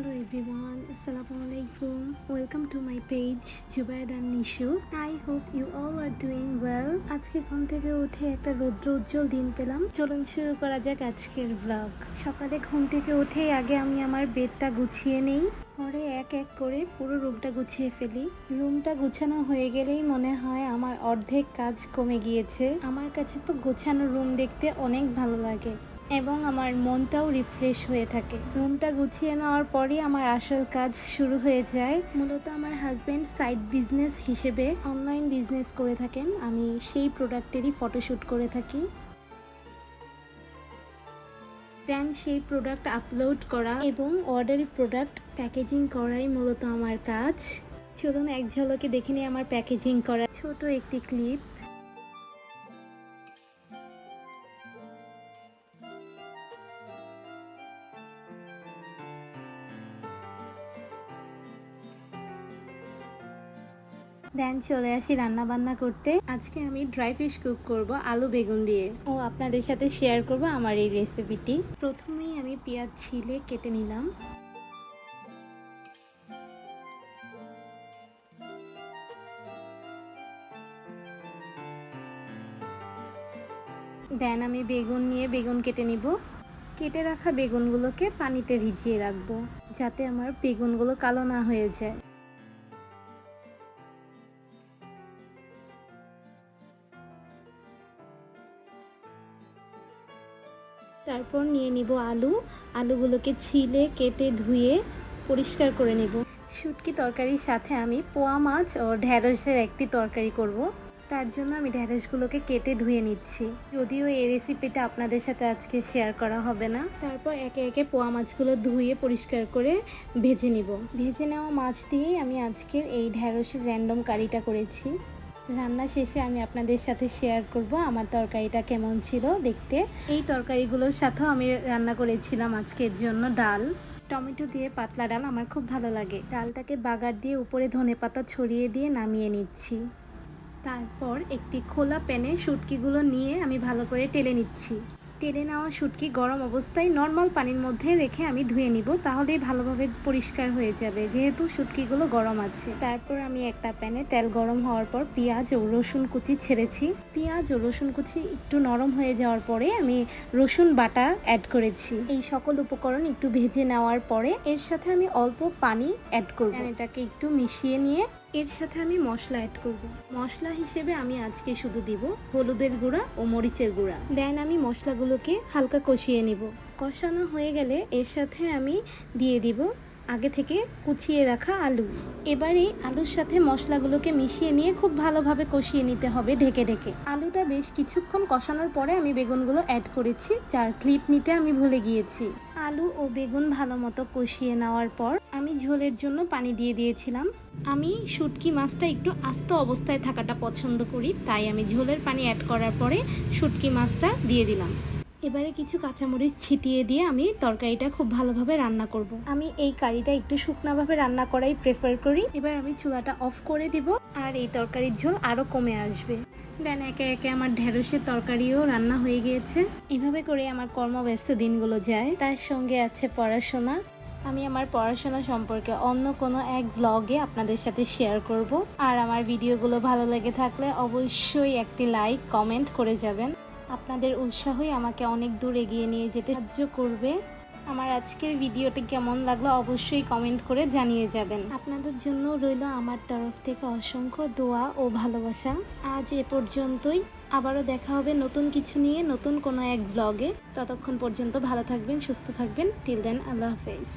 Hello everyone, Assalamu alaikum. Welcome to my page Jubaid and Nishu. I hope you all are doing well. আজকে ঘুম থেকে উঠে একটা রৌদ্র উজ্জ্বল দিন পেলাম চলুন শুরু করা যাক আজকের ব্লগ সকালে ঘুম থেকে উঠে আগে আমি আমার বেডটা গুছিয়ে নেই পরে এক এক করে পুরো রুমটা গুছিয়ে ফেলি রুমটা গুছানো হয়ে গেলেই মনে হয় আমার অর্ধেক কাজ কমে গিয়েছে আমার কাছে তো গোছানো রুম দেখতে অনেক ভালো লাগে এবং আমার মনটাও রিফ্রেশ হয়ে থাকে। রুমটা গুছিয়ে নেওয়ার পরই আমার আসল কাজ শুরু হয়ে যায়। মূলত আমার হাজব্যান্ড সাইড বিজনেস হিসেবে অনলাইন বিজনেস করে থাকেন। আমি সেই প্রোডাক্টেরই ফটোশ্যুট করে থাকি। দেন সেই প্রোডাক্ট আপলোড করা এবং অর্ডারি প্রোডাক্ট প্যাকেজিং করাই মূলত আমার কাজ। চলুন এক ঝলকে দেখে নিই আমার প্যাকেজিং করা। ছোট একটি ক্লিপ দেন চলে আসি রান্না বান্না করতে। আজকে আমি ড্রাই ফিশ কুক করব আলু বেগুন দিয়ে। ও আপনাদের সাথে শেয়ার করব আমার এই রেসিপিটি প্রথমেই আমি পেঁয়াজ ছিলে কেটে নিলাম। দেন আমি বেগুন নিয়ে বেগুন কেটে নিব। কেটে রাখা বেগুনগুলোকে পানিতে ভিজিয়ে রাখব, যাতে আমার বেগুনগুলো কালো না হয়ে যায়। তারপর নিয়ে নিব আলু। আলুগুলোকে ছিলে, কেটে, ধুয়ে পরিষ্কার করে নেব। শুটকি তরকারির সাথে আমি পোয়া মাছ ও ঢ্যাঁড়সের একটি তরকারি করব। তার জন্য আমি ঢ্যাঁড়সগুলোকে কেটে ধুয়ে নিচ্ছি। যদিও এই রেসিপিটা আপনাদের সাথে আজকে শেয়ার করা হবে না। তারপর একে একে পোয়া মাছগুলো ধুয়ে পরিষ্কার করে ভেজে নিব। ভেজে নেওয়া মাছ দিয়েই আমি আজকের এই ঢ্যাঁড়সের র্যান্ডম কারিটা করেছি। রান্না শেষে আমি আপনাদের সাথে শেয়ার করব আমার তরকারিটা কেমন ছিল দেখতে। এই তরকারিগুলোর সাথেও আমি রান্না করেছিলাম আজকের জন্য ডাল। টমেটো দিয়ে পাতলা ডাল আমার খুব ভালো লাগে। ডালটাকে বাগার দিয়ে উপরে ধনে পাতা ছড়িয়ে দিয়ে নামিয়ে নিচ্ছি। তারপর একটি খোলা প্যানে শুটকিগুলো নিয়ে আমি ভালো করে টেলে নিচ্ছি। টেলে নেওয়া শুটকি গরম অবস্থায় নর্মাল পানির মধ্যে রেখে আমি ধুয়ে নিব, তাহলেই ভালোভাবে পরিষ্কার হয়ে যাবে, যেহেতু শুটকিগুলো গরম আছে। তারপর আমি একটা প্যানে তেল গরম হওয়ার পর পেঁয়াজ ও রসুন কুচি ছেড়েছি। পেঁয়াজ ও রসুন কুচি একটু নরম হয়ে যাওয়ার পরে আমি রসুন বাটা অ্যাড করেছি। এই সকল উপকরণ একটু ভেজে নেওয়ার পরে এর সাথে আমি অল্প পানি অ্যাড করব। এটাকে একটু মিশিয়ে নিয়ে এর সাথে আমি মশলা অ্যাড করব। মশলা হিসেবে আমি আজকে শুধু দিব হলুদের গুঁড়া ও মরিচের গুঁড়া। দেন আমি মশলাগুলোকে হালকা কষিয়ে নিব। কষানো হয়ে গেলে এর সাথে আমি দিয়ে দিব আগে থেকে কুচিয়ে রাখা আলু। এবারে আলুর সাথে মশলাগুলোকে মিশিয়ে নিয়ে খুব ভালোভাবে কষিয়ে নিতে হবে ঢেকে ঢেকে। আলুটা বেশ কিছুক্ষণ কষানোর পরে আমি বেগুনগুলো অ্যাড করেছি, যার ক্লিপ নিতে আমি ভুলে গিয়েছি। আলু ও বেগুন ভালো মতো কষিয়ে নেওয়ার পর ঝোলের জন্য পানি দিয়ে দিয়েছিলাম। আমি শুটকি মাছটা একটু আস্ত অবস্থায় থাকাটা পছন্দ করি, তাই আমি ঝোলের পানি অ্যাড করার পরে শুটকি মাছটা দিয়ে দিলাম। এবারে কিছু কাঁচামরিচ ছিটিয়ে দিয়ে আমি তরকারিটা খুব ভালোভাবে রান্না করব। আমি এই কারিটা একটু শুকনাভাবে রান্না করাই প্রেফার করি। এবার আমি চুলাটা অফ করে দিব, আর এই তরকারির ঝোল আরও কমে আসবে। দেন একে একে আমার ঢেঁড়সের তরকারিও রান্না হয়ে গিয়েছে। এভাবে করে আমার কর্মব্যস্ত দিনগুলো যায়। তার সঙ্গে আছে পড়াশোনা আমি আমার পড়াশোনা সম্পর্কে অন্য কোনো এক ব্লগে আপনাদের সাথে শেয়ার করব। আর আমার ভিডিওগুলো ভালো লেগে থাকলে অবশ্যই একটি লাইক কমেন্ট করে যাবেন। আপনাদের উৎসাহই আমাকে অনেক দূর এগিয়ে নিয়ে যেতে সাহায্য করবে। আমার আজকের ভিডিওটি কেমন লাগল অবশ্যই কমেন্ট করে জানিয়ে যাবেন। আপনাদের জন্য রইল আমার তরফ থেকে অসংখ্য দোয়া ও ভালোবাসা। আজ এ পর্যন্তই। আবারও দেখা হবে নতুন কিছু নিয়ে নতুন কোনো এক ব্লগে ততক্ষণ পর্যন্ত ভালো থাকবেন, সুস্থ থাকবেন। টিল দেন আল্লাহ হাফেজ।